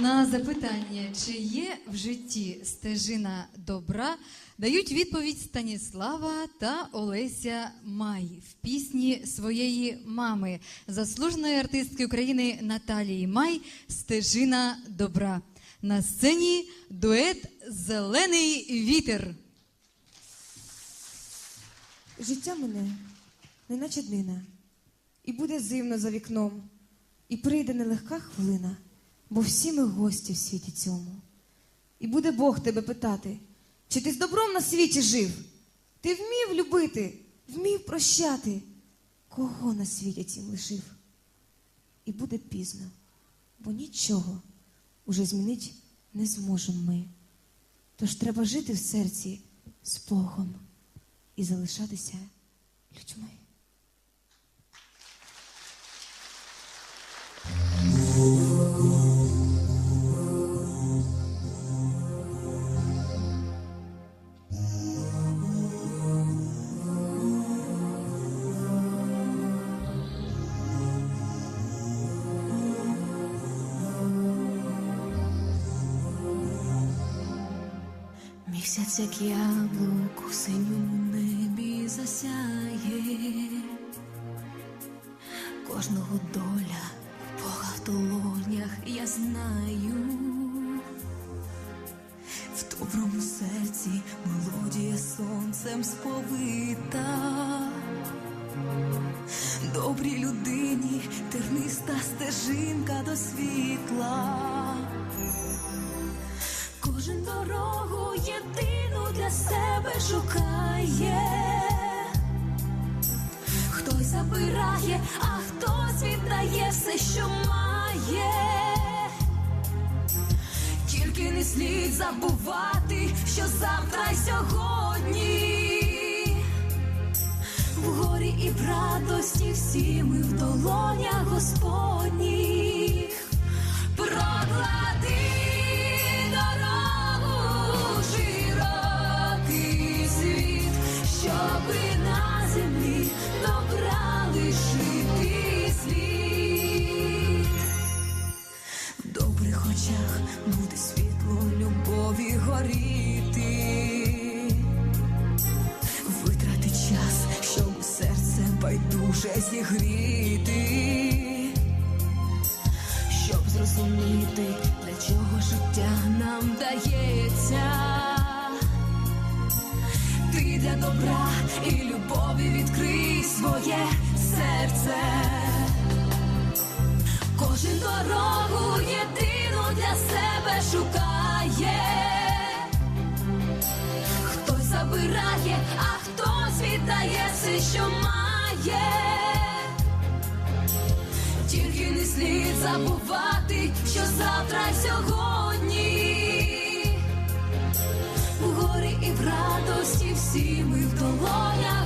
На запитання, чи є в житті стежина добра, дають відповідь Станіслава та Олеся Май в пісні своєї мами, заслуженої артистки України Наталії Май Стежина добра. На сцені дует Зелений вітер. Життя мене, неначе днина, і буде зимно за вікном, і прийде нелегка хвилина, бо всі ми гості в світі цьому. І буде Бог тебе питати, чи ти з добром на світі жив? Ти вмів любити, вмів прощати, кого на світі цім лишив? І буде пізно, бо нічого уже змінить не зможемо ми. Тож треба жити в серці з Богом і залишатися людьми. Місяць, як яблук у синьому небі засяє, кожного доля Бога в долонях я знаю, в доброму серці мелодія сонцем сповита, добрій людині терниста стежинка до світла. Кожен дорогу єдину для себе шукає. Хтось забирає, а хтось віддає все, що має. Тільки не слід забувати, що завтра й сьогодні. В горі і в радості всі ми в долонях Господніх. Байдуже зігріти щоб зрозуміти, для чого життя нам дається. Ти для добра і любові відкрий своє серце. Кожен дорогу єдину для себе шукає. Хтось забирає, а хтось віддає все, що має. Тільки не слід забувати, що завтра й сьогодні. у горі і в радості всі ми в долонях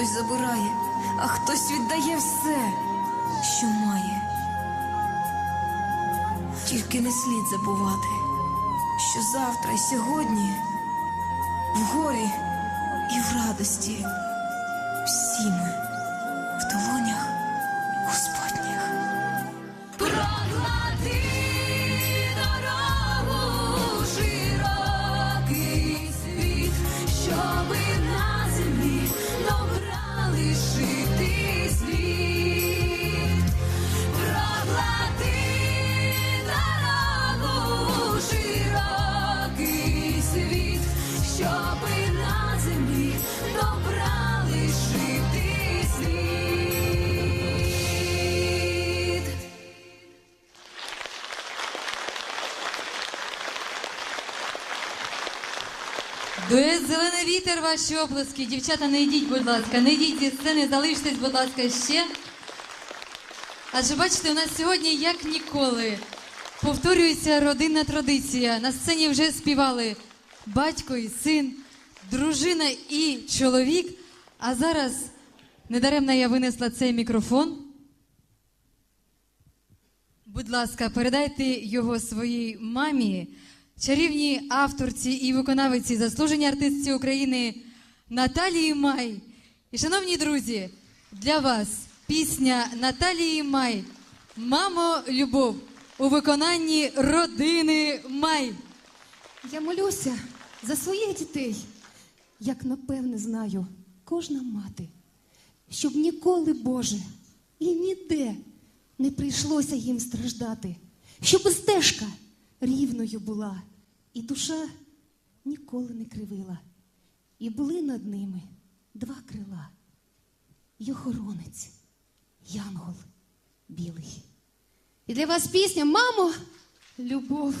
Хтось забирає, а хтось віддає все, що має. Тільки не слід забувати, що завтра і сьогодні в горі і в радості Дует Зелений вітер, ваші оплески. Дівчата, не йдіть, будь ласка, не йдіть зі сцени, залиштесь, будь ласка, ще. Адже бачите, у нас сьогодні, як ніколи, повторюється родинна традиція. На сцені вже співали батько і син, дружина і чоловік. А зараз недаремно я винесла цей мікрофон. Будь ласка, передайте його своїй мамі, чарівній авторці і виконавиці, заслуженій артистці України Наталії Май. І, шановні друзі, для вас пісня Наталії Май Мамо, любов у виконанні родини Май. Я молюся за своїх дітей, як напевне знаю кожна мати, щоб ніколи, Боже, і ніде не прийшлося їм страждати, щоб стежка рівною була, і душа ніколи не кривила, і були над ними два крила, й охоронець, янгол білий. І для вас пісня, мамо, любов.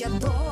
признайся, моя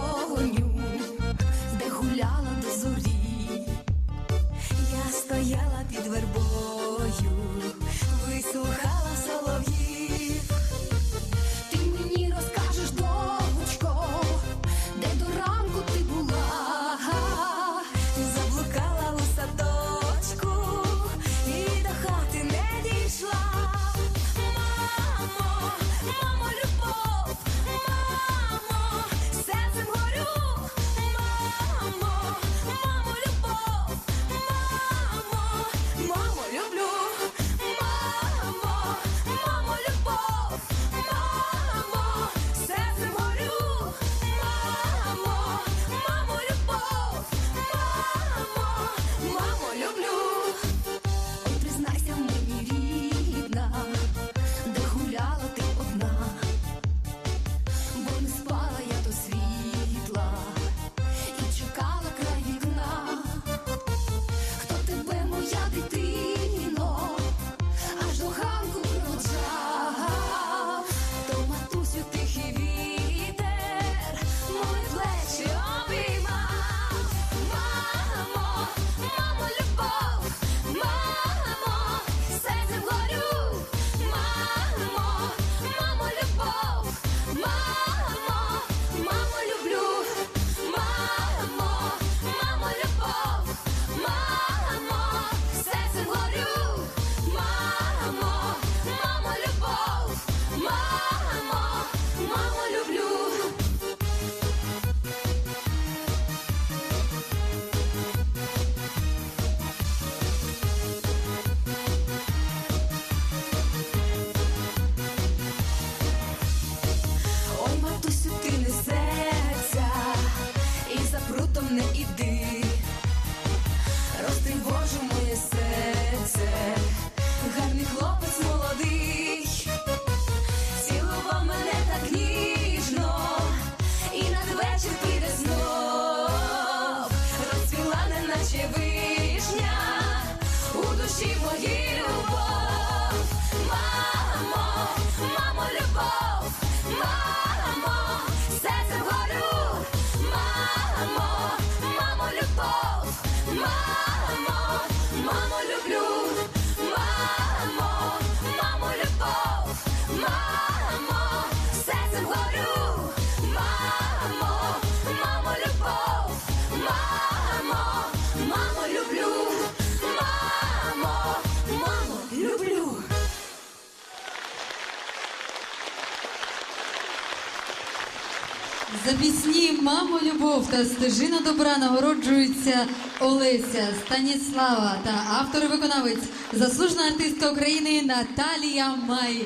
За пісні Мамо, любов та стежина добра нагороджуються Олеся, Станіслава та автор і виконавець, заслужена артистка України Наталія Май.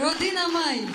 Родина Май.